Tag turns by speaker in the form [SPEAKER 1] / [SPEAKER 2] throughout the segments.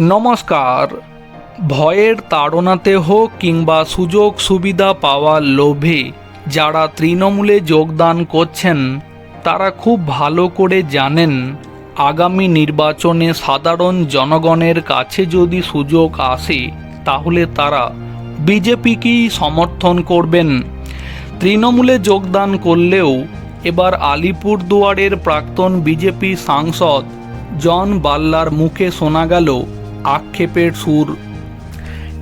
[SPEAKER 1] নমস্কার। ভয়ের তাড়নাতে হোক কিংবা সুযোগ সুবিধা পাওয়ার লোভে যারা তৃণমূলে যোগদান করছেন, তারা খুব ভালো করে জানেন, আগামী নির্বাচনে সাধারণ জনগণের কাছে যদি সুযোগ আসে, তাহলে তারা বিজেপিকেই সমর্থন করবেন। তৃণমূলে যোগদান করলেও এবার আলিপুরদুয়ারের প্রাক্তন বিজেপি সাংসদ জন বাল্লার মুখে শোনা গেল আক্ষেপের সুর।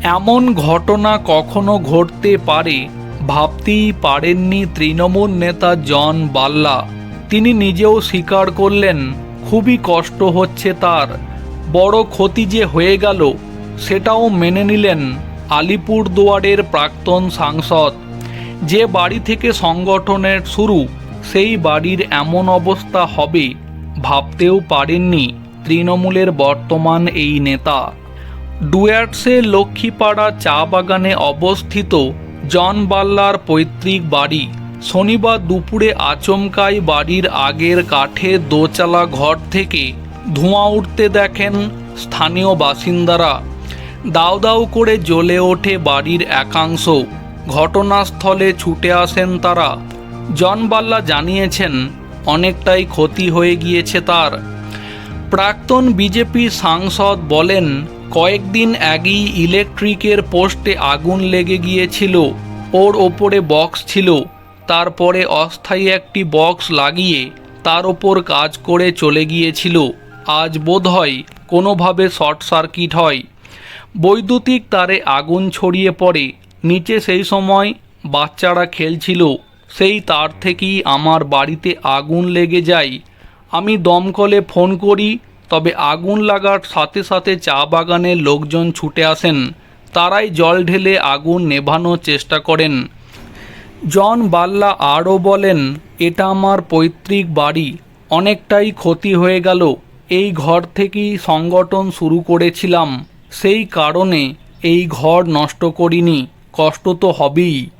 [SPEAKER 1] এমন ঘটনা কখনো ঘটতে পারে, ভাবতেই পারেননি তৃণমূল নেতা জন বাল্লা। তিনি নিজেও স্বীকার করলেন, খুবই কষ্ট হচ্ছে তার। বড় ক্ষতি যে হয়ে গেল, সেটাও মেনে নিলেন আলিপুরদুয়ারের প্রাক্তন সাংসদ। যে বাড়ি থেকে সংগঠনের শুরু, সেই বাড়ির এমন অবস্থা হবে, ভাবতেও পারেননি। তৃণমূলের বর্তমান এই নেতা। ডুয়ার্টসে লক্ষ্মীপাড়া চা বাগানে অবস্থিত জন বাল্লার পৈতৃক বাড়ি। শনিবার দুপুরে আচমকাই বাড়ির আগের কাঠের দোচালা ঘর থেকে ধোঁয়া উঠতে দেখেন স্থানীয় বাসিন্দারা। দাউ দাউ করে জ্বলে ওঠে বাড়ির একাংশ। ঘটনাস্থলে ছুটে আসেন তারা। জন বাল্লা জানিয়েছেন, অনেকটাই ক্ষতি হয়ে গিয়েছে তার। প্রাক্তন বিজেপি সাংসদ বলেন, কয়েকদিন আগেই ইলেকট্রিকের পোস্টে আগুন লেগে গিয়েছিল, ওর ওপরে বক্স ছিল। তারপরে অস্থায়ী একটি বক্স লাগিয়ে তার ওপর কাজ করে চলে গিয়েছিল। আজ বোধ হয় কোনোভাবে শর্ট সার্কিট হয়। বৈদ্যুতিক তারে আগুন ছড়িয়ে পড়ে। নিচে সেই সময় বাচ্চারা খেলছিল। সেই তার থেকেই আমার বাড়িতে আগুন লেগে যায়। আমি দমকলে ফোন করি, তবে আগুন লাগার সাথে সাথে চা বাগানের লোকজন ছুটে আসেন। তারাই জল ঢেলে আগুন নেভানোর চেষ্টা করেন। জন বাল্লা আরও বলেন, এটা আমার পৈতৃক বাড়ি। অনেকটাই ক্ষতি হয়ে গেল। এই ঘর থেকেই সংগঠন শুরু করেছিলাম। সেই কারণে এই ঘর নষ্ট করিনি। কষ্ট তো হবেই।